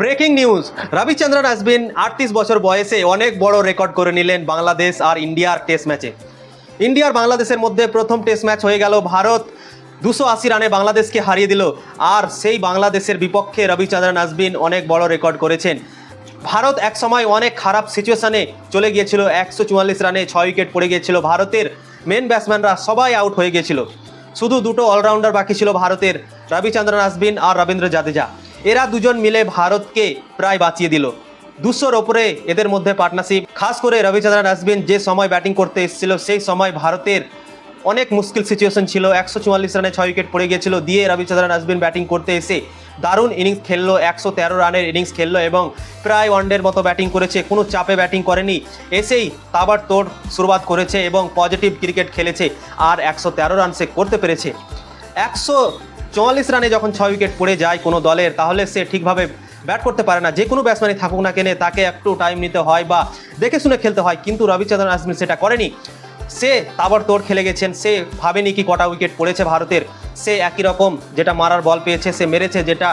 Breaking news. Ravichandran Ashwin আটত্রিশ বছর বয়সে অনেক বড় রেকর্ড করে নিলেন বাংলাদেশ আর ইন্ডিয়ার টেস্ট ম্যাচে ইন্ডিয়ার বাংলাদেশের মধ্যে প্রথম টেস্ট ম্যাচ হয়ে গেল, ভারত দুশো আশি রানে বাংলাদেশকে হারিয়ে দিল। আর সেই বাংলাদেশের বিপক্ষে রবিচন্দ্রন আসবিন অনেক বড় রেকর্ড করেছেন। ভারত এক সময় অনেক খারাপ সিচুয়েশানে চলে গিয়েছিল, একশো চুয়াল্লিশ রানে ছয় উইকেট পড়ে গিয়েছিল। ভারতের মেন ব্যাটসম্যানরা সবাই আউট হয়ে গিয়েছিল। শুধু দুটো অলরাউন্ডার বাকি ছিল ভারতের, রবিচন্দ্রন আসবিন আর রবীন্দ্র জাদেজা। এরা দুজন মিলে ভারতকে প্রায় বাঁচিয়ে দিল। দুশোর ওপরে এদের মধ্যে পার্টনারশিপ খাস করে রবিচন্দ্রন আসবিন যে সময় ব্যাটিং করতে এসেছিল, সেই সময় ভারতের অনেক মুশকিল সিচুয়েশন ছিল। একশো চুয়াল্লিশ রানে ছয় উইকেট পড়ে গিয়েছিল, দিয়ে রবিচন্দ্রন আসবিন ব্যাটিং করতে এসে দারুণ ইনিংস খেললো। একশো তেরো রানের ইনিংস খেললো এবং প্রায় ওয়ানডের মতো ব্যাটিং করেছে। কোনো চাপে ব্যাটিং করেনি। এসেই তাবার তোড় শুরুয়াত করেছে এবং পজিটিভ ক্রিকেট খেলেছে। আর একশো তেরো রান সে করতে পেরেছে। একশো চুয়াল্লিশ রানে যখন ছয় উইকেট পড়ে যায় কোনো দলের, তাহলে সে ঠিকভাবে ব্যাট করতে পারে না। যে কোনো ব্যাটসম্যানই থাকুক না কেনে তাকে একটু টাইম নিতে হয় বা দেখে শুনে খেলতে হয়, কিন্তু রবিচন্দ্রন আসমিন সেটা করেনি। সে তাবড়তোড় খেলে গেছেন, সে ভাবেনি কি কটা উইকেট পড়েছে ভারতের। সে একই রকম যেটা মারার বল পেয়েছে, সে মেরেছে, যেটা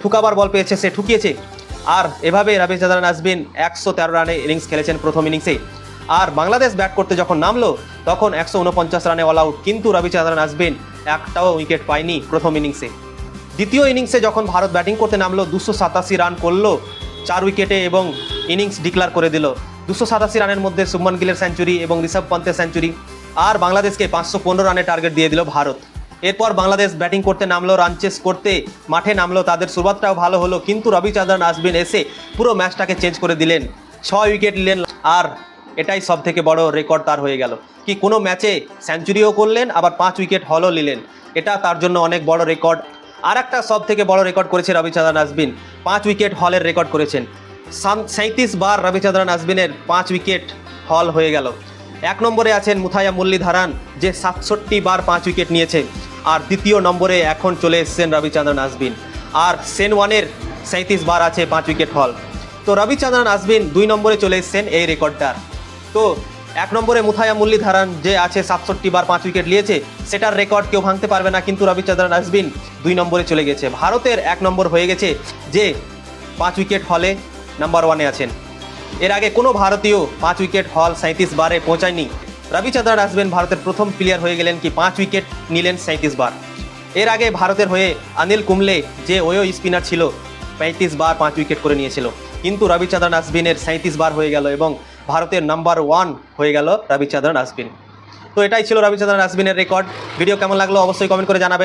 ঠুকাবার বল পেয়েছে, সে ঠুকিয়েছে। আর এভাবে রবিচন্দ্রন আসবিন একশো তেরো রানে ইনিংস খেলেছেন প্রথম ইনিংসে আর বাংলাদেশ ব্যাট করতে যখন নামলো, তখন একশো উনপঞ্চাশ রানে অল আউট কিন্তু রবিচন্দ্রন আসবিন একটাও উইকেট পায়নি প্রথম ইনিংসে দ্বিতীয় ইনিংসে যখন ভারত ব্যাটিং করতে নামলো, দুশো সাতাশি রান করল, চার উইকেটে এবং ইনিংস ডিক্লার করে দিল। দুশো সাতাশি রানের মধ্যে শুভমান গিলের সেঞ্চুরি এবং ঋষভ পন্তের সেঞ্চুরি আর বাংলাদেশকে পাঁচশো পনেরো রানের টার্গেট দিয়ে দিল ভারত। এরপর বাংলাদেশ ব্যাটিং করতে নামলো রান চেস করতে মাঠে নামলো, তাদের শুরুয়াতটাও ভালো হলো, কিন্তু রবিচন্দ্রন আসবিন এসে পুরো ম্যাচটাকে চেঞ্জ করে দিলেন। ছয় উইকেট নিলেন আর এটাই সব থেকে বড় রেকর্ড তার হয়ে গেল। কি কোনো ম্যাচে সেঞ্চুরিও করলেন, আবার পাঁচ উইকেট হলও নিলেন। এটা তার জন্য অনেক বড় রেকর্ড আর একটা সব থেকে বড় রেকর্ড করেছে রবিচন্দ্রন আসবিন পাঁচ উইকেট হলের রেকর্ড করেছেন। সাঁত্রিশ বার রবিচন্দ্রন আসবিনের পাঁচ উইকেট হল হয়ে গেল। এক নম্বরে আছেন মুথায়া মুরলীধারান, যে সাতষট্টি বার পাঁচ উইকেট নিয়েছে। আর দ্বিতীয় নম্বরে এখন চলে এসছেন রবিচন্দ্রন আসবিন আর সেন ওয়ানের সাঁত্রিশ বার আছে পাঁচ উইকেট হল তো রবিচন্দ্রন আসবিন দুই নম্বরে চলে এসেছেন এই রেকর্ডটার তো এক নম্বরে মুথায়া মুরলীধারান যে আছে সাতষট্টি বার পাঁচ উইকেট নিয়েছে, সেটার রেকর্ড কেউ ভাঙতে পারবে না কিন্তু রবিচন্দ্রন আসবিন দুই নম্বরে চলে গেছে। ভারতের এক নম্বর হয়ে গেছে যে পাঁচ উইকেট হলে নাম্বার ওয়ানে আছেন। এর আগে কোনো ভারতীয় পাঁচ উইকেট হল সাঁত্রিশ বারে পৌঁছায়নি। রবিচন্দ্রন আসবেন ভারতের প্রথম প্লেয়ার হয়ে গেলেন কি পাঁচ উইকেট নিলেন সাঁত্রিশ বার। এর আগে ভারতের হয়ে অনিল কুমলে যে ওয়ো স্পিনার ছিল, পঁয়ত্রিশ বার পাঁচ উইকেট করে নিয়েছিল। কিন্তু রবিচন্দ্রন আসবিনের সাঁত্রিশ বার হয়ে গেল এবং ভারতের নাম্বার ওয়ান হয়ে গেল রবিচন্দ্রন আসবিন। তো এটাই ছিল রবিচন্দ্রন আসবিনের রেকর্ড ভিডিও কেমন লাগল অবশ্যই কমেন্ট করে জানাবেন।